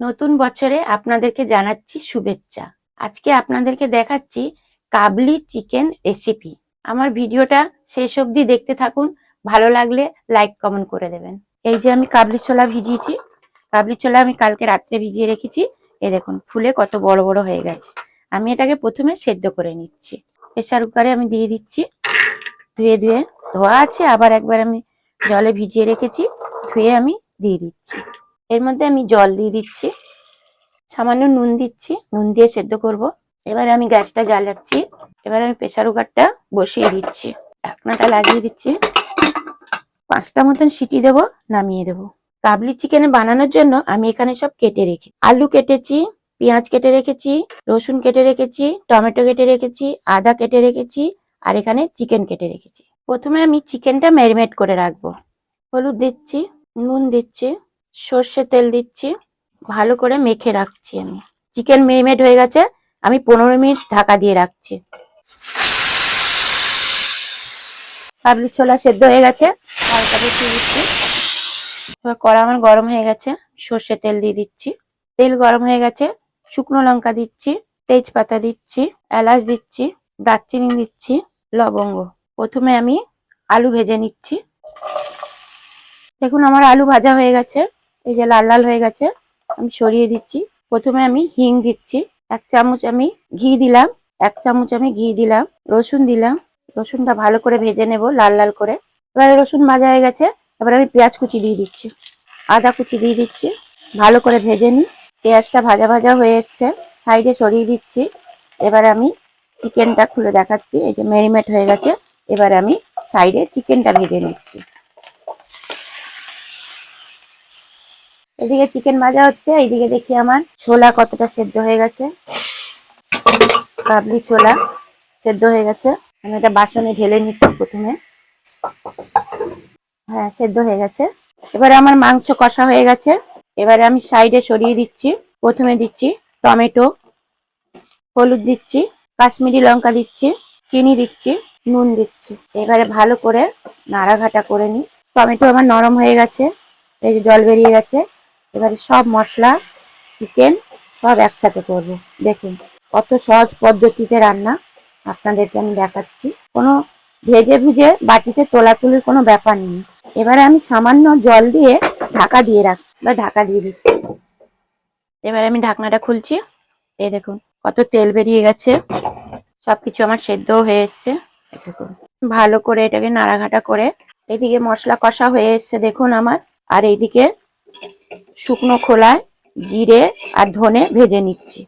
নতুন বছরে আপনাদেরকে জানাচ্ছি শুভেচ্ছা। আজকে আপনাদেরকে দেখাচ্ছি কাবলি চিকেন রেসিপি। আমার ভিডিওটা শেষ অবধি দেখতে থাকুন, ভালো লাগলে লাইক, কমেন্ট করে দেবেন। এই যে আমি কাবলি ছোলা ভিজিয়েছি, কাবলি ছোলা আমি কালকে রাত্রে ভিজিয়ে রেখেছি। এ দেখুন, ফুলে কত বড় বড় হয়ে গেছে। আমি এটাকে প্রথমে সেদ্ধ করে নিচ্ছি। প্রেসার কুকারে আমি দিয়ে দিচ্ছি। ধুয়ে ধুয়ে ধোয়া আছে, আবার একবার আমি জলে ভিজিয়ে রেখেছি। ধুয়ে আমি দিয়ে দিচ্ছি। এর মধ্যে আমি জল দিয়ে দিচ্ছি। সামান্য নুন দিচ্ছি, নুন দিয়ে সেদ্ধ করব। এবার আমি গ্যাসটা জ্বালাচ্ছি। এবার আমি প্রেসার কুকারটা বসিয়ে দিচ্ছি। ঢাকনাটা লাগিয়ে দিচ্ছি। পাঁচটা মতন সিটি দেবো, নামিয়ে দেবো। কাবলি চিকেন বানানোর জন্য আমি এখানে সব কেটে রেখে আলু কেটেছি, পেঁয়াজ কেটে রেখেছি, রসুন কেটে রেখেছি, টমেটো কেটে রেখেছি, আদা কেটে রেখেছি, আর এখানে চিকেন কেটে রেখেছি। প্রথমে আমি চিকেনটা ম্যারিনেট করে রাখব। হলুদ দিচ্ছি, নুন দিচ্ছি। সর্ষে তেল দিচ্ছি, ভালো করে মেখে রাখছি আমি। চিকেন মেরিনেট হয়ে গেছে, আমি পনেরো মিনিট ঢাকা দিয়ে রাখছি। কাবলি ছোলা সেদ্ধ হয়ে গেছে। এবার কড়া আমার গরম হয়ে গেছে, সর্ষে তেল দিয়ে দিচ্ছি। তেল গরম হয়ে গেছে, শুকনো লঙ্কা দিচ্ছি, তেজপাতা দিচ্ছি, এলাচ দিচ্ছি, দারচিনি দিচ্ছি, লবঙ্গ। প্রথমে আমি আলু ভেজে নিচ্ছি। দেখুন আমার আলু ভাজা হয়ে গেছে। এই যে লাল লাল হয়ে গেছে, আমি সরিয়ে দিচ্ছি। প্রথমে আমি হিং দিচ্ছি। এক চামচ আমি ঘি দিলাম, এক চামচ আমি ঘি দিলাম, রসুন দিলাম। রসুনটা ভালো করে ভেজে নেব লাল লাল করে। এবারে রসুন ভাজা হয়ে গেছে, এবার আমি পেঁয়াজ কুচি দিয়ে দিচ্ছি। আদা কুচি দিয়ে দিচ্ছি। ভালো করে ভেজে নিই। পেঁয়াজটা ভাজা ভাজা হয়ে এসছে, সাইডে সরিয়ে দিচ্ছি। এবার আমি চিকেনটা খুলে দেখাচ্ছি। এই যে ম্যারিনেট হয়ে গেছে, এবার আমি সাইডে চিকেনটা ভেজে নিচ্ছি। এদিকে চিকেন ভাজা হচ্ছে এইদিকে দেখি আমার ছোলা কতটা সেদ্ধ হয়ে গেছে। কাবলি ছোলা সেদ্ধ হয়ে গেছে। আমি এটা বাসনে ঢেলে নিচ্ছি প্রথমে। হ্যাঁ সেদ্ধ হয়ে গেছে। এবারে আমার মাংস কষা হয়ে গেছে। এবারে আমি সাইডে সরিয়ে দিচ্ছি, প্রথমে দিচ্ছি টমেটো, হলুদ দিচ্ছি, কাশ্মীরি লঙ্কা দিচ্ছি, চিনি দিচ্ছি, নুন দিচ্ছি। এবারে ভালো করে নাড়াঘাটা করে নিই। টমেটো আমার নরম হয়ে গেছে, এই যে জল বেরিয়ে গেছে। এবারে সব মশলা চিকেন সব একসাথে করব। দেখুন, কত সহজ পদ্ধতিতে রান্না। আপনাদেরকে আমি দেখাচ্ছি। কোনো ভেজে ভুজে বাটিতে তোলাতুলির কোনো ব্যাপার নেই। এবারে আমি সামান্য জল দিয়ে ঢাকা দিয়ে রাখ, বা ঢাকা দিয়ে দিচ্ছি। এবারে আমি ঢাকনাটা খুলছি। এই দেখুন, কত তেল বেরিয়ে গেছে। সব কিছু আমার সেদ্ধও হয়ে এসছে। দেখুন, ভালো করে এটাকে নাড়াঘাটা করে এদিকে মশলা কষা হয়ে এসছে, দেখুন আমার। আর এইদিকে শুকনো খোলায় জিরে আর ধনে ভেজে নিচ্ছি।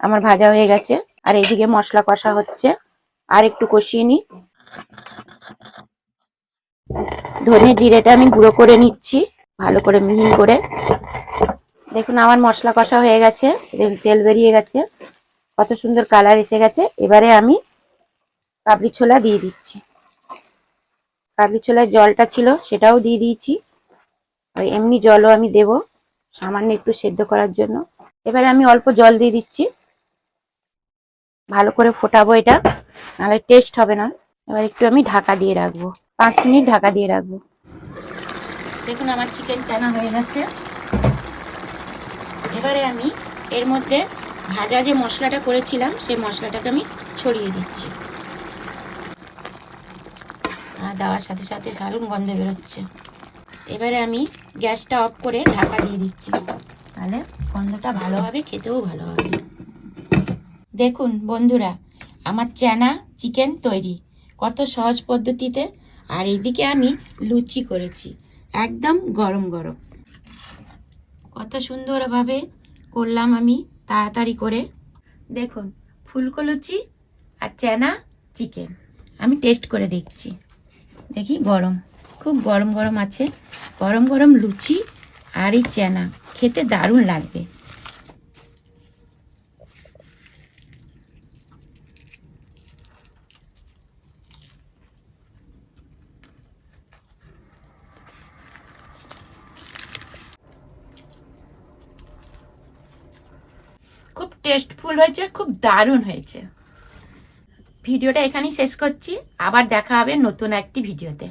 আমার ভাজা হয়ে গেছে। আর এইদিকে মশলা কষা হচ্ছে। আর একটু কষিয়ে নিই। ধনে জিরেটা আমি গুঁড়ো করে নিচ্ছি। ভালো করে মিহি করে। দেখুন, আমার মশলা কষা হয়ে গেছে। তেল বেরিয়ে গেছে। কত সুন্দর কালার এসে গেছে। এবারে আমি কাবলি ছোলা দিয়ে দিচ্ছি। কাবলি ছোলার জলটা ছিল, সেটাও দিয়ে দিয়েছি। আর এমনি জলও আমি দেব, সামান্য একটু সেদ্ধ করার জন্য। এবারে আমি অল্প জল দিয়ে দিচ্ছি। ভালো করে ফোটাবো এটা, নাহলে টেস্ট হবে না। এবার একটু আমি ঢাকা দিয়ে রাখব, পাঁচ মিনিট ঢাকা দিয়ে রাখব। দেখুন, আমার চিকেন চানা হয়ে গেছে। এবারে আমি এর মধ্যে ভাজা যে মশলাটা করেছিলাম, সেই মশলাটাকে আমি ছড়িয়ে দিচ্ছি। আর দেওয়ার সাথে সাথে দারুণ গন্ধ বেরোচ্ছে। এবারে আমি গ্যাসটা অফ করে ঢাকা দিয়ে দিচ্ছি। তাহলে গন্ধটা ভালো হবে। খেতেও ভালো হবে। দেখুন বন্ধুরা আমার চানা চিকেন তৈরি। কত সহজ পদ্ধতিতে। আর এইদিকে আমি লুচি করেছি। একদম গরম গরম। কত সুন্দরভাবে করলাম আমি তাড়াতাড়ি করে। দেখুন ফুলকো লুচি আর চানা চিকেন। আমি টেস্ট করে দেখছি। দেখি গরম। খুব গরম গরম আছে। গরম গরম লুচি আর এই চানা খেতে দারুণ লাগবে। খুব টেস্টফুল হয়েছে, খুব দারুণ হয়েছে। ভিডিওটা এখানেই শেষ করছি। আবার দেখা হবে নতুন একটি ভিডিওতে।